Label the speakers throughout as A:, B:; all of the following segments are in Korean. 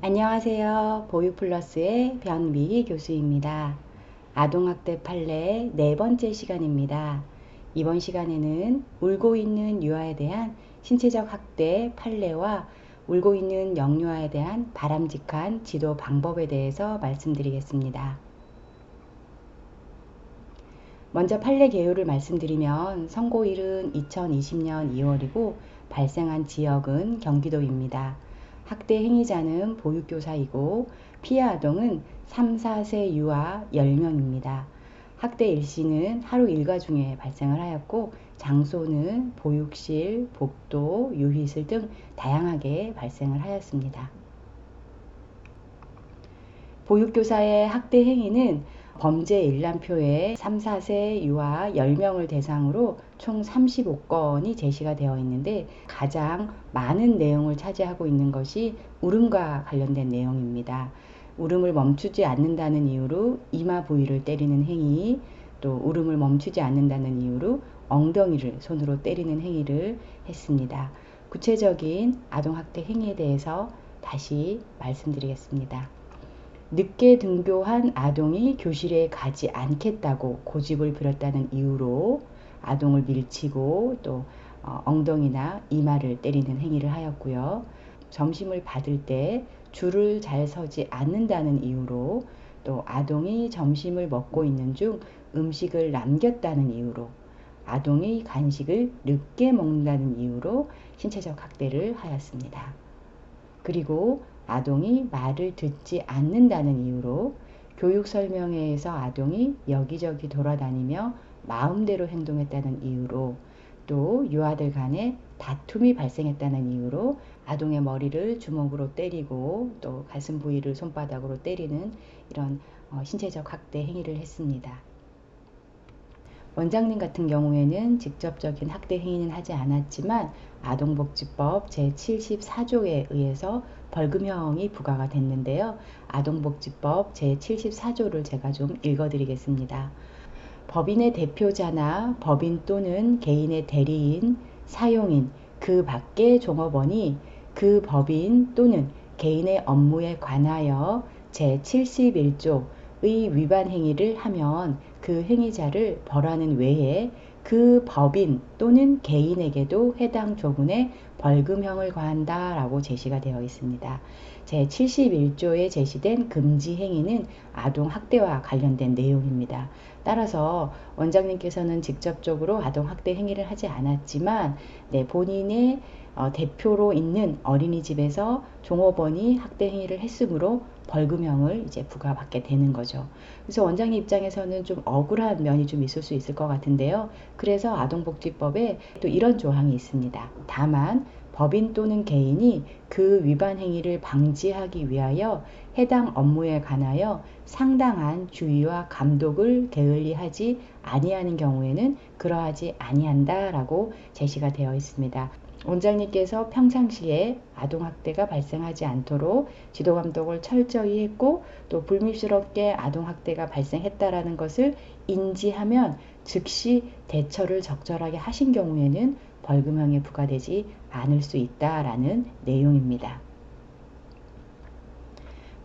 A: 안녕하세요. 보유플러스의 변미희 교수입니다. 아동학대 판례 네 번째 시간입니다. 이번 시간에는 울고 있는 유아에 대한 신체적 학대 판례와 울고 있는 영유아에 대한 바람직한 지도 방법에 대해서 말씀드리겠습니다. 먼저 판례 개요를 말씀드리면 선고일은 2020년 2월이고 발생한 지역은 경기도입니다. 학대 행위자는 보육교사이고 피해 아동은 3, 4세 유아 10명입니다. 학대 일시는 하루 일과 중에 발생을 하였고 장소는 보육실, 복도, 유희실 등 다양하게 발생을 하였습니다. 보육교사의 학대 행위는 범죄 일람표에 3, 4세 유아 10명을 대상으로 총 35건이 제시가 되어 있는데 가장 많은 내용을 차지하고 있는 것이 울음과 관련된 내용입니다. 울음을 멈추지 않는다는 이유로 이마 부위를 때리는 행위, 또 울음을 멈추지 않는다는 이유로 엉덩이를 손으로 때리는 행위를 했습니다. 구체적인 아동학대 행위에 대해서 다시 말씀드리겠습니다. 늦게 등교한 아동이 교실에 가지 않겠다고 고집을 부렸다는 이유로 아동을 밀치고 또 어, 엉덩이나 이마를 때리는 행위를 하였고요. 점심을 받을 때 줄을 잘 서지 않는다는 이유로 또 아동이 점심을 먹고 있는 중 음식을 남겼다는 이유로 아동이 간식을 늦게 먹는다는 이유로 신체적 학대를 하였습니다. 그리고 아동이 말을 듣지 않는다는 이유로 교육 설명회에서 아동이 여기저기 돌아다니며 마음대로 행동했다는 이유로 또 유아들 간에 다툼이 발생했다는 이유로 아동의 머리를 주먹으로 때리고 또 가슴 부위를 손바닥으로 때리는 이런 어, 신체적 학대 행위를 했습니다. 원장님 같은 경우에는 직접적인 학대 행위는 하지 않았지만 아동복지법 제74조에 의해서 벌금형이 부과가 됐는데요. 아동복지법 제74조를 제가 좀 읽어드리겠습니다. 법인의 대표자나 법인 또는 개인의 대리인, 사용인, 그 밖의 종업원이 그 법인 또는 개인의 업무에 관하여 제71조의 위반 행위를 하면 그 행위자를 벌하는 외에 그 법인 또는 개인에게도 해당 조문에 벌금형을 과한다 라고 제시가 되어 있습니다. 제71조에 제시된 금지 행위는 아동 학대와 관련된 내용입니다. 따라서 원장님께서는 직접적으로 아동 학대 행위를 하지 않았지만 네, 본인의 어, 대표로 있는 어린이집에서 종업원이 학대 행위를 했으므로 벌금형을 이제 부과받게 되는 거죠. 그래서 원장님 입장에서는 좀 억울한 면이 좀 있을 수 있을 것 같은데요. 그래서 아동복지법에 또 이런 조항이 있습니다. 다만 법인 또는 개인이 그 위반 행위를 방지하기 위하여 해당 업무에 관하여 상당한 주의와 감독을 게을리하지 아니하는 경우에는 그러하지 아니한다라고 제시가 되어 있습니다. 원장님께서 평상시에 아동학대가 발생하지 않도록 지도감독을 철저히 했고 또 불미스럽게 아동학대가 발생했다라는 것을 인지하면 즉시 대처를 적절하게 하신 경우에는 벌금형이 부과되지 않을 수 있다라는 내용입니다.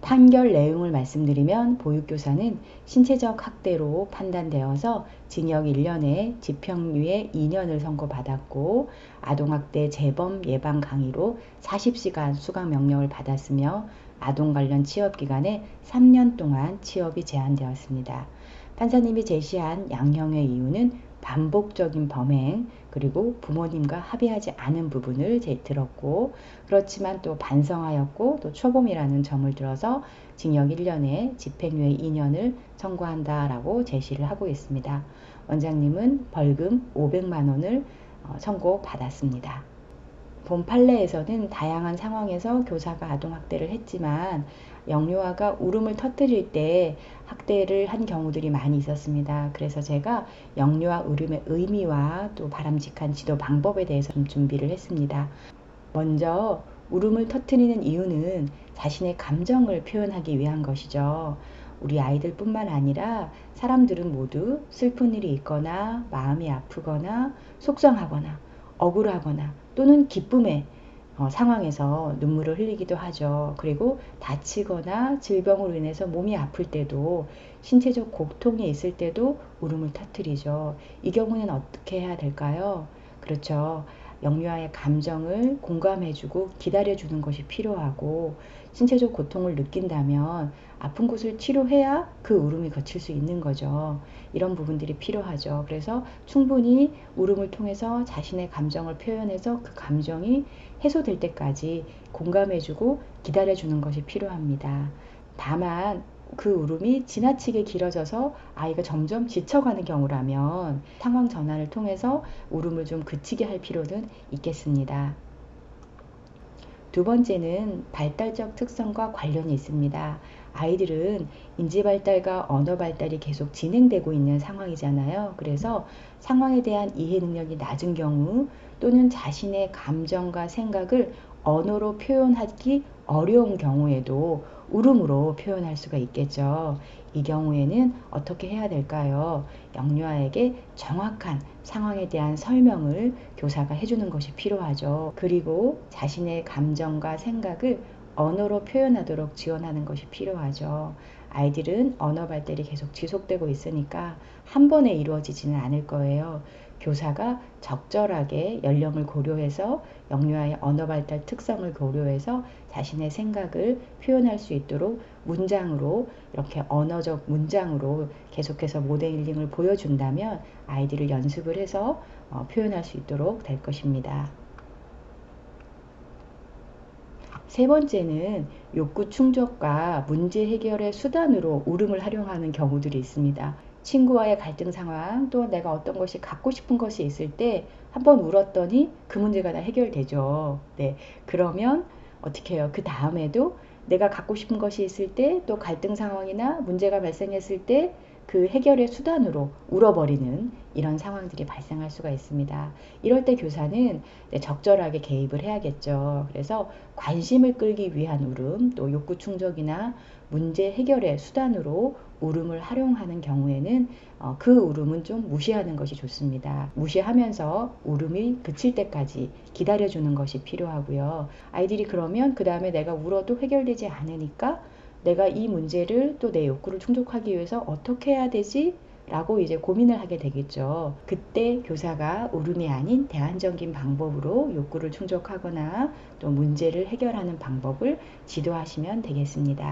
A: 판결 내용을 말씀드리면 보육교사는 신체적 학대로 판단되어서 징역 1년에 집행유예 2년을 선고받았고 아동학대 재범 예방 강의로 40시간 수강 명령을 받았으며 아동 관련 취업 기간에 3년 동안 취업이 제한되었습니다. 판사님이 제시한 양형의 이유는 반복적인 범행 그리고 부모님과 합의하지 않은 부분을 들었고 그렇지만 또 반성하였고 또 초범이라는 점을 들어서 징역 1년에 집행유예 2년을 선고한다라고 제시를 하고 있습니다. 원장님은 벌금 500만 원을 어, 선고받았습니다. 본 판례에서는 다양한 상황에서 교사가 아동학대를 했지만 영유아가 울음을 터뜨릴 때 학대를 한 경우들이 많이 있었습니다. 그래서 제가 영유아 울음의 의미와 또 바람직한 지도 방법에 대해서 좀 준비를 했습니다. 먼저 울음을 터뜨리는 이유는 자신의 감정을 표현하기 위한 것이죠. 우리 아이들 뿐만 아니라 사람들은 모두 슬픈 일이 있거나 마음이 아프거나 속상하거나 억울하거나 또는 기쁨의 어, 상황에서 눈물을 흘리기도 하죠. 그리고 다치거나 질병으로 인해서 몸이 아플 때도 신체적 고통이 있을 때도 울음을 터뜨리죠. 이 경우는 어떻게 해야 될까요? 그렇죠. 영유아의 감정을 공감해주고 기다려주는 것이 필요하고 신체적 고통을 느낀다면 아픈 곳을 치료해야 그 울음이 거칠 수 있는 거죠. 이런 부분들이 필요하죠. 그래서 충분히 울음을 통해서 자신의 감정을 표현해서 그 감정이 해소될 때까지 공감해주고 기다려주는 것이 필요합니다. 다만 그 울음이 지나치게 길어져서 아이가 점점 지쳐가는 경우라면 상황 전환을 통해서 울음을 좀 그치게 할 필요는 있겠습니다. 두 번째는 발달적 특성과 관련이 있습니다. 아이들은 인지 발달과 언어 발달이 계속 진행되고 있는 상황이잖아요. 그래서 상황에 대한 이해 능력이 낮은 경우 또는 자신의 감정과 생각을 언어로 표현하기 어려운 경우에도 울음으로 표현할 수가 있겠죠. 이 경우에는 어떻게 해야 될까요? 영유아에게 정확한 상황에 대한 설명을 교사가 해주는 것이 필요하죠. 그리고 자신의 감정과 생각을 언어로 표현하도록 지원하는 것이 필요하죠. 아이들은 언어 발달이 계속 지속되고 있으니까 한 번에 이루어지지는 않을 거예요. 교사가 적절하게 연령을 고려해서 영유아의 언어 발달 특성을 고려해서 자신의 생각을 표현할 수 있도록 문장으로 이렇게 언어적 문장으로 계속해서 모델링을 보여준다면 아이들을 연습을 해서 어, 표현할 수 있도록 될 것입니다. 세 번째는 욕구 충족과 문제 해결의 수단으로 울음을 활용하는 경우들이 있습니다. 친구와의 갈등 상황 또 내가 어떤 것이 갖고 싶은 것이 있을 때 한번 울었더니 그 문제가 다 해결되죠. 네. 그러면 어떻게 해요? 그 다음에도 내가 갖고 싶은 것이 있을 때 또 갈등 상황이나 문제가 발생했을 때 그 해결의 수단으로 울어버리는 이런 상황들이 발생할 수가 있습니다. 이럴 때 교사는 적절하게 개입을 해야겠죠. 그래서 관심을 끌기 위한 울음, 또 욕구 충족이나 문제 해결의 수단으로 울음을 활용하는 경우에는 어, 그 울음은 좀 무시하는 것이 좋습니다. 무시하면서 울음이 그칠 때까지 기다려주는 것이 필요하고요. 아이들이 그러면 그 다음에 내가 울어도 해결되지 않으니까 내가 이 문제를 또 내 욕구를 충족하기 위해서 어떻게 해야 되지? 라고 이제 고민을 하게 되겠죠. 그때 교사가 울음이 아닌 대안적인 방법으로 욕구를 충족하거나 또 문제를 해결하는 방법을 지도하시면 되겠습니다.